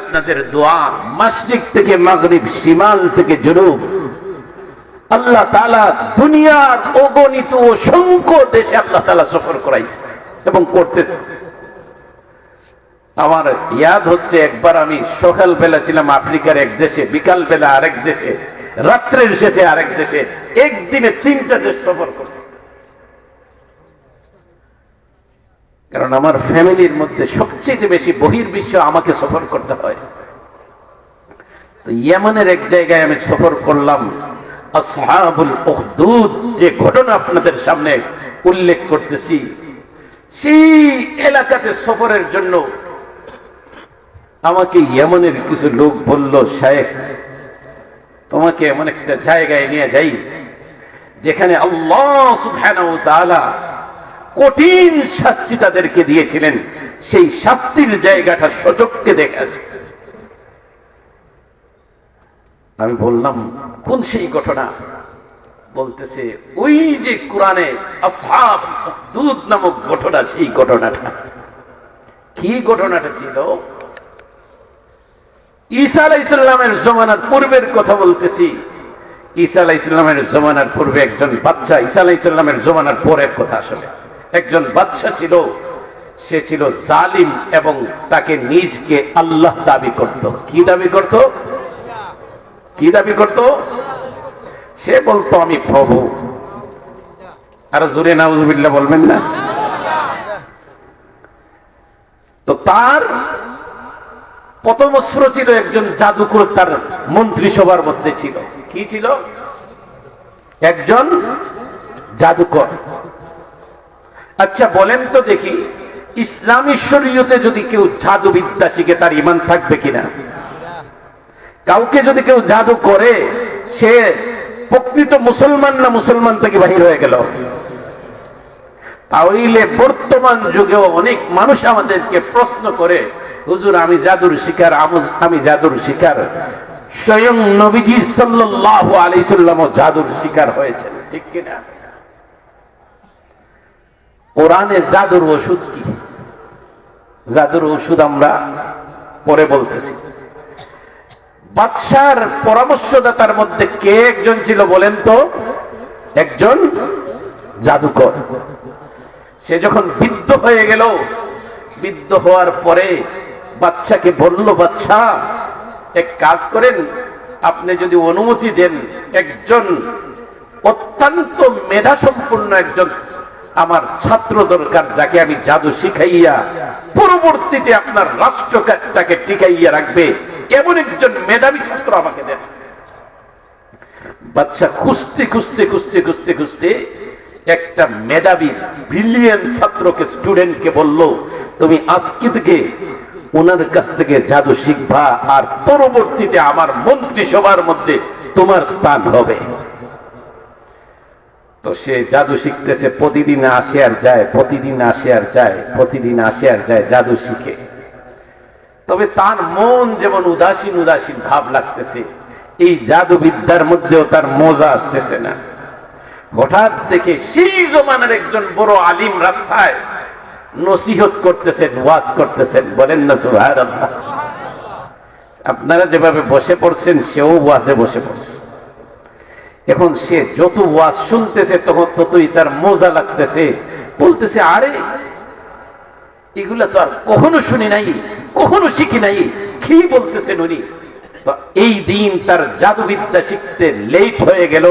আপনাদের দোয়া মাসরিক থেকে মাগরিব সীমাল থেকে জনুব। আল্লাহ তালা দুনিয়ার অগণিত অসংখ্য দেশে আল্লাহ তালা সফর করাইছে এবং করতেছে। আমার ইয়াদ হচ্ছে, একবার আমি সকাল বেলা ছিলাম আফ্রিকার এক দেশে বিকাল বেলা আরেক দেশে রাত্রে এসেছে আরেক দেশে, একদিনে তিনটা দেশ সফর করছে। কারণ আমার ফ্যামিলির মধ্যে সবচেয়ে বেশি বহির্বিশ্ব আমাকে সফর করতে হয়। তো ইয়েমানের এক জায়গায় আমি সফর করলাম যে ঘটনা আপনাদের সামনে উল্লেখ করতেছি। সেই এলাকাতে সফরের জন্য আমাকে ইয়েমানের কিছু লোক বলল, শায়েখ, তোমাকে এমন একটা জায়গায় নিয়ে যাই, যেখানে আল্লাহ তাআলা কঠিন শাস্তি তাদেরকে দিয়েছিলেন। সেই শাস্তির জায়গাটা সচককে দেখে আমি বললাম, কোন সেই ঘটনা? বলতেছে, ওই যে কোরআনে নামক ঘটনা, সেই ঘটনাটা। কি ঘটনাটা ছিল? ঈসা আলাইসাল্লামের জমানার পূর্বের কথা বলতেছি। ঈসা আলাইসাল্লামের জমানার পূর্বে একজন বাচ্চা ঈসা আলাইসাল্লামের জমানার পরের কথা আসলে। একজন বাচ্চা ছিল, সে ছিল জালিম এবং তাকে নিজকে আল্লাহ দাবি করত। কি দাবি করত? কি দাবি করত? সে বলতো, আমি প্রভু। আর জোরে নাউজুবিল্লাহ বলবেন না? তো তার পতমস্র ছিল একজন জাদুকর, তার মন্ত্রিসভার মধ্যে ছিল। কি ছিল? একজন জাদুকর। আচ্ছা বলেন তো দেখি, ইসলামী শরীয়তে যদি কেউ জাদু বিদ্যা শিখে, তার ইমান থাকবে কিনা? কাউকে যদি কেউ জাদু করে, সে প্রকৃত মুসলমান না মুসলমান থেকে বাহির হয়ে গেল? তাহলে বর্তমান যুগেও অনেক মানুষ আমাদেরকে প্রশ্ন করে, হুজুর, আমি জাদুর শিকার, আমি জাদুর শিকার। স্বয়ং নবীজি সাল্লাল্লাহু আলাইহি সাল্লাম জাদুর শিকার হয়েছেন, ঠিক কিনা? কোরআনে জাদুর ওষুধ কি? জাদুর ওষুধ আমরা পরে বলতেছি। বাদশার পরামর্শদাতার মধ্যে কে একজন ছিল বলেন তো? একজন জাদুকর। সে যখন বৃদ্ধ হয়ে গেল, বৃদ্ধ হওয়ার পরে বাচ্চাকে বলল বাচ্চা এক কাজ করেন, আপনি যদি অনুমতি দেন, একজন অত্যন্ত মেধা সম্পূর্ণ একজন আমার ছাত্র দরকার, যাকে আমি জাদু শিখাইয়া পরবর্তীতে আপনার রাষ্ট্রটাকে টিকাইয়া রাখবে, এমন একজন মেধাবী ছাত্র আমাকে দেন। বাচ্চা খুঁজতে খুঁজতে খুঁজতে খুঁজতে খুঁজতে একটা মেধাবী ব্রিলিয়ান ছাত্রকে স্টুডেন্টকে বলল, তুমি আজকে থেকে ওনার কাছ থেকে জাদু শিখবা, আর পরবর্তীতে আমার মন্ত্রিসভার মধ্যে তোমার স্থান হবে। তো সে জাদু শিখতেছে, প্রতিদিন আসে আর যায়, প্রতিদিন আসে আর যায়, প্রতিদিন আসে আর যায়, জাদু শিখে। তবে তার মন যেমন উদাসীন উদাসীন ভাব লাগতেছে, এই জাদু বিদ্যার মধ্যেও তার মজা আসতেছে না। হঠাৎ দেখে সেই জমানের একজন বড় আলিম রাস্তায় নসিহত করতেছেন, ওয়াজ করতেছেন, বলেন না সুহার আপনারা যেভাবে বসে পড়ছেন, সেও ওয়াজে বসে পড়ছে। এখন সে যত ওয়াজ শুনতেছে তখন ততই তার মজা লাগতেছে। বলতেছে, আরে, এগুলা তো আর কখনো শুনি নাই, কখনো শিখি নাই, কি বলতেছেন উনি? এই দিন তার জাদুবিদ্যা শিখতে লেট হয়ে গেল।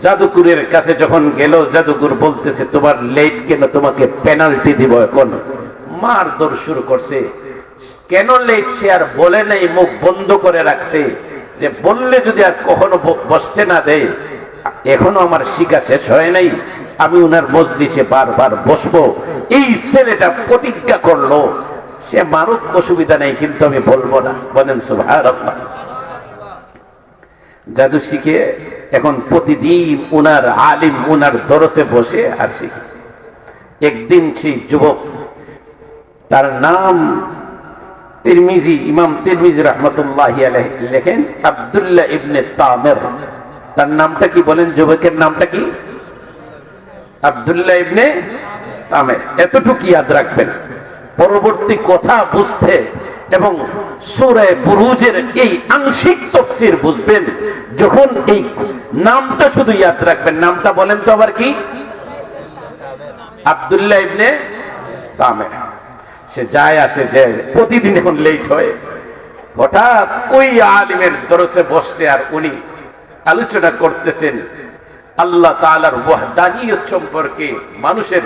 জাদুকুরের কাছে যখন গেল, জাদুকুর বলতেছে, তোমার লেট কেন? তোমাকে পেনাল্টি দিব এখন। মার দৌড় শুরু করছে। কেন লেট সে আর বলে নাই, মুখ বন্ধ করে রাখছে? যে বললে যদি আর কখনো বসতে না দেয়, এখনও আমার শিকা শেষ হয় নাই, আমি উনার মসজিদে বারবার বসবো। এই ছেলেটা প্রতিজ্ঞা করল, সে মারুক অসুবিধা নেই, কিন্তু আমি বলব না। বলেন সুভার জাদু শিখে এখন প্রতিদিন উনার আলিম, উনার দরসে বসে আর শিখে। একদিন সেই যুবক, তার নাম তিরমিজি, ইমাম তিরমিজি রহমতুল্লাহ লেখেন, আবদুল্লাহ ইবনে তামের। তার নামটা কি বলেন? যুবকের নামটা কি? আবদুল্লাহ ইবনে তামের। এতটুকু ইয়াদ রাখবেন। পরবর্তী কথা বুঝতে এবং সুরে বুরুজের এই আংশিক তফসির বুঝবেন, যখন এই নামটা শুধু ইয়াদ রাখবেন। নামটা বলেন তো আবার কি? আব্দুল্লাহ ইবনে তামের। সে যায় আসে যে প্রতিদিন এখন লেট হয়। হঠাৎ ওই আলিমের দরসে বসছে আর উনি আলোচনা করতেছেন, আল্লাহ তাআলার ওয়াহদানিয়ত সম্পর্কে, মানুষের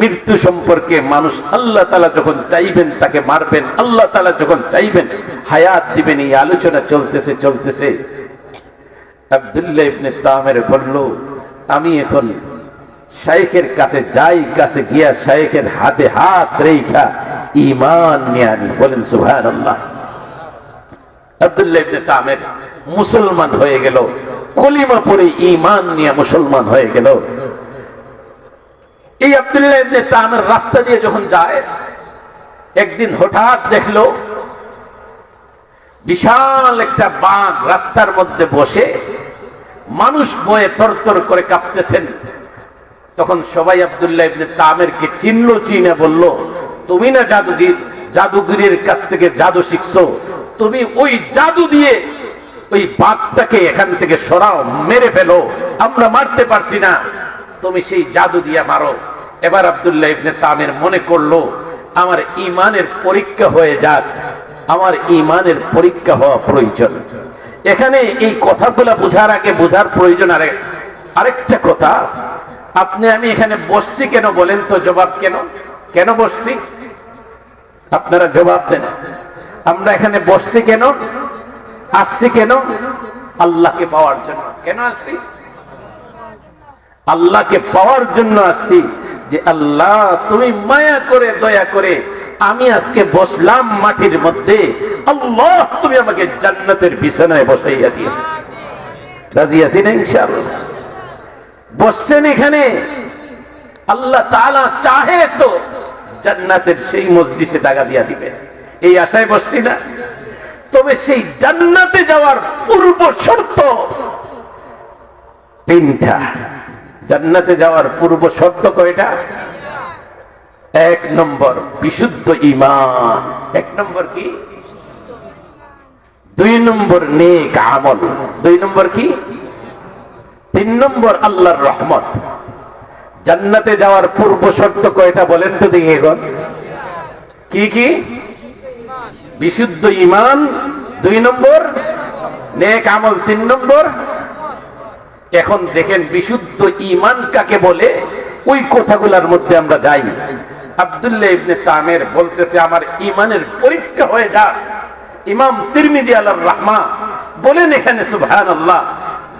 মৃত্যু সম্পর্কে, মানুষ আল্লাহ তাআলা যখন চাইবেন তাকে মারবেন, আল্লাহ তালা যখন চাইবেন হায়াত দিবেন, এই আলোচনা চলতেছে চলতেছে। আব্দুল্লাহ ইবনে তামের বলল, আমি এখন শাইখের কাছে যাই, কাছে গিয়া শাইখের হাতে হাত রেখা ইমান নিয়ে আনি। বলেন, সুবহানাল্লাহ। আব্দুল্লাহ ইবনে তামের মুসলমান হয়ে গেল, কলিমা পড়ে ইমান নিয়ে মুসলমান হয়ে গেল। এই আব্দুল্লাহ ইবনে তামের রাস্তা দিয়ে যখন যায়, একদিন হঠাৎ দেখল, বিশাল একটা বাঘ রাস্তার মধ্যে বসে, মানুষ বয়ে তরতর করে কাঁপতেছেন। তখন সবাই আব্দুল্লাহ ইবনে তামেরকে চিনল, চিনে বলল, তুমি না জাদুগির? জাদুগিরের কাছ থেকে জাদু শিখছো। তুমি ওই জাদু দিয়ে ওই বাঘটাকে এখান থেকে সরাও, মেরে ফেলো। আমরা মারতে পারছি না। তুমি সেই জাদু দিয়ে মারো। এবার আব্দুল্লাহ ইবনে তামের মনে করল, আমার ইমানের পরীক্ষা হয়ে যাক। আমার ইমানের পরীক্ষা হওয়া প্রয়োজন। এখানে এই কথাগুলা বোঝার আগে বোঝার প্রয়োজন আরে, আরেকটা কথা। আপনি আমি এখানে বসছি কেন বলেন তো জবাব কেন? কেন বসছি? আপনারা জবাব দেন। আমরা এখানে বসছি কেন? আসছি কেন? আল্লাহকে পাওয়ার জন্য। কেন আসছি? আল্লাহকে পাওয়ার জন্য আসছি যে আল্লাহ, তুমি মায়া করে, দয়া করে আমি আজকে বসলাম মাটির মধ্যে। আল্লাহ, তুমি আমাকে জান্নাতের বিছানায় বসাইয়া দিয়ে রাজি আছি না ইনশাআল্লাহ? বসছেন এখানে। আল্লাহ তাআলা চাহে তো জান্নাতের সেই মসজিদে টাকা দিয়া দিবে এই আশায় বসছি না। তবে সেই জান্নাতে যাওয়ার পূর্ব শর্ত তিনটা। জান্নাতে যাওয়ার পূর্ব শর্ত কয়টা? এক নম্বর, বিশুদ্ধ ইমান এক নম্বর কি? দুই নম্বর নেক আমল। দুই নম্বর কি? তিন নম্বর আল্লাহর রহমত। জান্নাতে যাওয়ার পূর্ব শর্ত কয়টা বলেন তো দেখি এখন। কি কি? বিশুদ্ধ ইমান দুই নম্বর, নেক আমল তিন নম্বর। এখন দেখেন বিশুদ্ধ ইমান কাকে বলে? ওই কথাগুলোর মধ্যে আমরা যাই। আব্দুল্লাহ ইবনে তামের বলতেছে, আমার ইমানের পরীক্ষা হয়ে যা ইমাম তিরমিজি আলার রহমা বলেন এখানে, সুবহানাল্লাহ।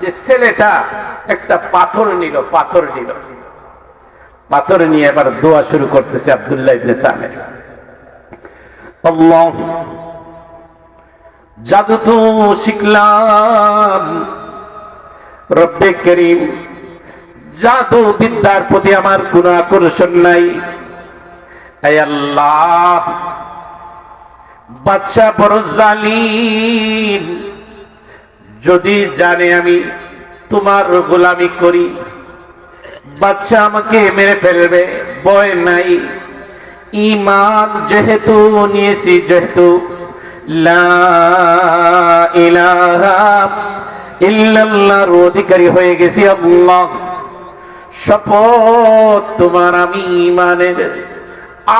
যে ছেলেটা একটা পাথর নিল পাথর নিল। পাথর নিয়ে এবার দোয়া শুরু করতেছে আব্দুল্লাহ ইবনে তামের আল্লাহ, জাদু তো শিখলাম। রব্বে করিম, জাদু বিদ্যার প্রতি আমার কোন আকর্ষণ নাই। আল্লাহ, বাদশাহ বড় জালিম। যদি জানে আমি তোমার গোলামি করি। বাদশাহ আমাকে মেরে ফেলবে, ভয় নাই। ইমান যেহেতু নিয়েছি, যেহেতু ইল্লাল্লাহর অধিকারী হয়ে গেছি আল্লাহ। শপথ তোমার আমি ইমানের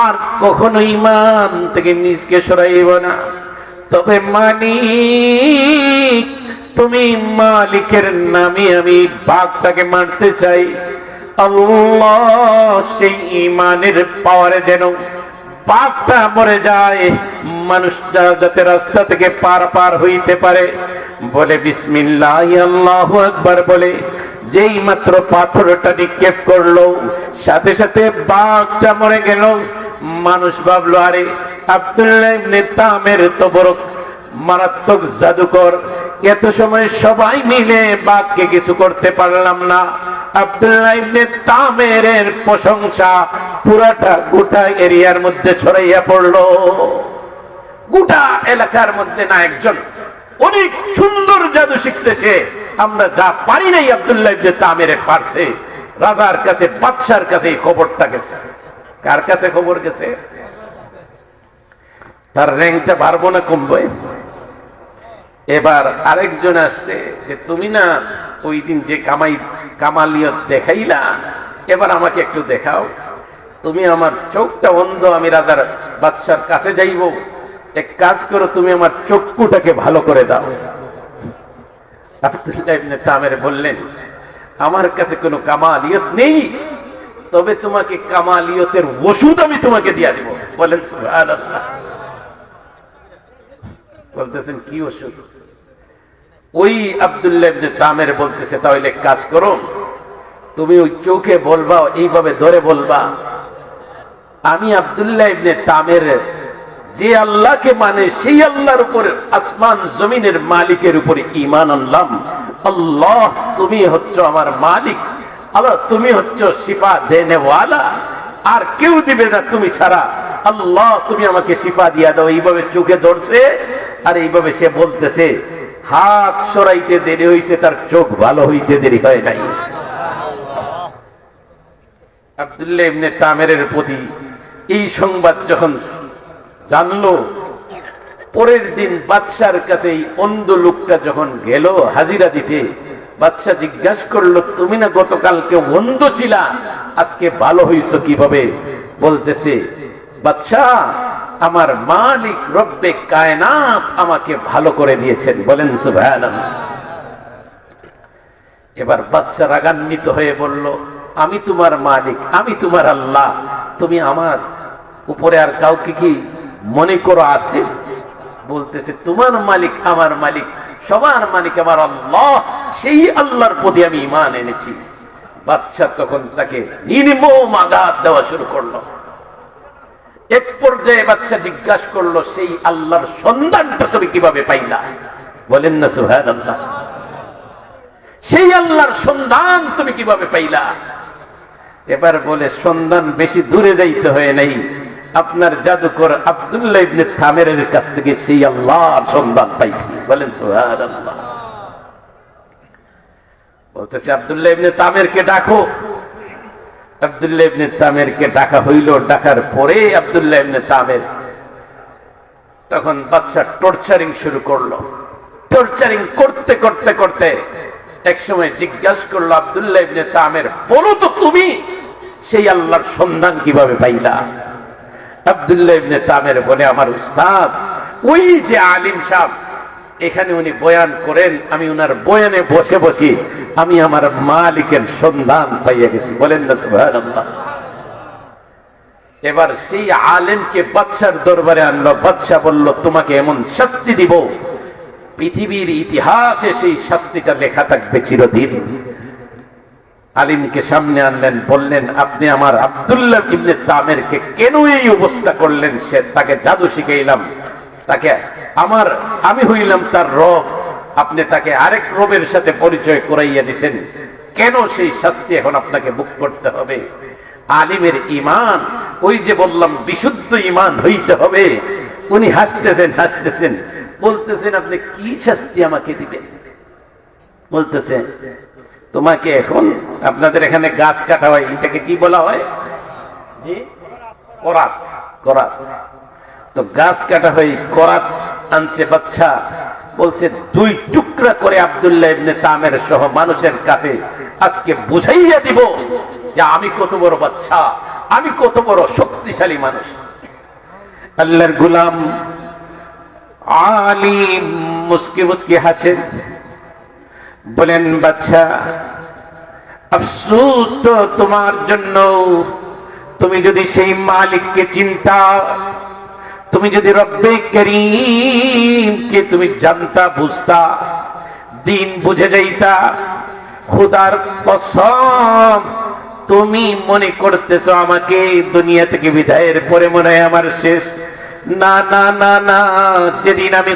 আর কখনো ইমান থেকে নিজকে সরাইব না। তবে মালিক তুমি মালিকের নামে আমি বাঘটাকে মারতে চাই। সেই ইমানের পাওয়ারে যেন মরে যায় মানুষটা যাতে রাস্তা থেকে পার পার হইতে পারে, বলে বিসমিল্লাহ একবার বলে, যেই মাত্র পাথরটা নিক্ষেপ করল, সাথে সাথে বাঘটা মরে গেল। মানুষ ভাবলো, আরে আব্দুল্লাহ তামের তো বড় মারাত্মক জাদুকর এত সময় সবাই মিলে বাঘকে কিছু করতে পারলাম না। প্রশংসা গোটা এরিয়ার মধ্যে ছড়াইয়া পড়ল। গোটা এলাকার মধ্যে না একজন। অনেক সুন্দর জাদু শিখছে সে। আমরা যা পারি নাই আব্দুল্লাহ তামেরে পারছে। রাজার কাছে, বাদশার কাছে এই খবরটা গেছে। কার কাছে খবর গেছে? তার র্যাঙ্কটা বাড়বো না কমবে? এবার আরেকজন আসছে যে, তুমি না ওই দিন যে কামাই, কামালিয়ত দেখাইলা, এবার আমাকে একটু দেখাও। তুমি আমার চোখটা অন্ধ, আমি রাজার বাদশার কাছে যাইব। এক কাজ করো, তুমি আমার চক্ষুটাকে ভালো করে দাও। তামের বললেন, আমার কাছে কোনো কামালিয়ত নেই, তবে তোমাকে কামালিয়তের ওষুধ আমি তোমাকে দিয়া দিব। বলেন বলতেছেন, কি ওষুধ? ওই আব্দুল্লাহ তামের বলতেছে, তাহলে কাজ করো, তুমি ওই চোখে বলবা, এইভাবে ধরে বলবা, আমি আবদুল্লাহ তামের, যে আল্লাহকে মানে সেই আল্লাহর উপরে আসমান জমিনের মালিকের উপরে ঈমান আনলাম, আল্লাহ তুমি হচ্ছ আমার মালিক, আল্লাহ তুমি হচ্ছ শিফা দেনেওয়ালা আর কেউ দিবে না তুমি ছাড়া, আল্লাহ তুমি আমাকে শিফা দিয়া দাও, এইভাবে চোখে ধরছে, আর এইভাবে সে বলতেছে হাত সরাইতে দেরি হইছে, তার চোখ ভালো হইতে দেরি হয় নাই। আব্দুল্লাহ ইবনে তামেরের প্রতি এই সংবাদ যখন জানলো, পরের দিন বাদশার কাছে এই অন্ধ লোকটা যখন গেল হাজিরা দিতে, বাদশাহ জিজ্ঞাসা করল, তুমি না গতকালকে অন্ধ ছিলা? আজকে ভালো হইছো কীভাবে? বলতেছে, বাদশাহ আমার মালিক রব্বে কায়নাত আমাকে ভালো করে দিয়েছেন। বলেন সুবহানাল্লাহ। এবার বাচ্চা রাগান্বিত হয়ে বলল, আমি তোমার মালিক, আমি তোমার আল্লাহ। তুমি আমার উপরে আর কাউকে কি মনে করো আছে? বলতেছে, তোমার মালিক, আমার মালিক, সবার মালিক আমার আল্লাহ। সেই আল্লাহর প্রতি আমি ইমান এনেছি। বাচ্চা তখন তাকে নির্মম আঘাত দেওয়া শুরু করল। এক পর্যায়ে বাচ্চা জিজ্ঞাসা করল, সেই আল্লাহর সন্ধানটা তুমি কীভাবে পাইলা? বলেন না সুহান আল্লাহ সেই আল্লাহর সন্ধান তুমি কীভাবে পাইলা? এবার বলে, সন্ধান বেশি দূরে যাইতে হয় নাই। আপনার জাদুকর আব্দুল্লাহ ইবনে থামেরের কাছ থেকে সেই আল্লাহর সন্ধান পাইছি। বলেন, সুবহানাল্লাহ। বলতেছে, আব্দুল্লাহ ইবনে তামেরকে ডাকো। আব্দুল্লাহ ইবনে তামেরকে ডাকা হইল। ডাকার পরে আব্দুল্লাহ ইবনে তামের তখন বাদশাহ টর্চারিং শুরু করল। টর্চারিং করতে করতে করতে এক সময় জিজ্ঞাসা করল, আব্দুল্লাহ ইবনে তামের বলো তো তুমি, সেই আল্লাহর সন্ধান কীভাবে পাইলা? আব্দুল্লাহ ইবনে তামের বলে, আমার উস্তাদ, ওই যে আলিম সাহেব এখানে উনি বয়ান করেন, আমি উনার বয়ানে বসে বসি, আমি আমার মালিকের সন্ধান পাইয়া গেছি। বলেন না, সুবহানাল্লাহ। এবার সেই আলেমকে বাদশার দরবারে আনলো বাদশাহ বলল, তোমাকে এমন শাস্তি দিব, পৃথিবীর ইতিহাসে সেই শাস্তিটা লেখা থাকবে চিরদিন। আলিমকে সামনে আনলেন, বললেন, আপনি আমার আব্দুল্লাহ ইবনে তামেরকে কেন এই অবস্থা করলেন? সে, তাকে জাদু শিখাইলাম। তাকে আমার, আমি হইলাম তার রব। আপনি তাকে আরেক রবের সাথে পরিচয় করাইয়া দিছেন। কেন সেই শাস্তি এখন আপনাকে মুখ করতে হবে? আলিমের ইমান ওই যে বললাম, বিশুদ্ধ ইমান হইতে হবে। উনি হাসতেছেন হাসতেছেন। বলতেছেন, আপনি কি শাস্তি আমাকে দিবেন? বলতেছে তোমাকে এখন আপনাদের এখানে গাছ কাটা হয়, এটাকে কি বলা হয়? জি? করাত। করাত। তো গাছ কাটা হয় করাত আনছে বাচ্চা বলছে, দুই টুকরা করে আব্দুল্লাহ ইবনে তামের সহ মানুষের কাছে আজকে বুঝাইয়া দিব যে আমি কত বড় বাচ্চা আমি কত বড় শক্তিশালী মানুষ। আল্লাহর গুলাম আলিম মুসকি মুসকি হাসেন বলেন বাচ্চা আফসুস তো তোমার জন্য। তুমি যদি সেই মালিককে চিন্তা তুমি যদি রব্বে করিমকে তুমি জানতা, বুঝতা, দিন বুঝে যাইতা, খুদার কসম, তুমি মনে করতেছো আমাকে দুনিয়া থেকে বিদায়ের পরে মনে হয় আমার শেষ। না না না না, যেদিন আমি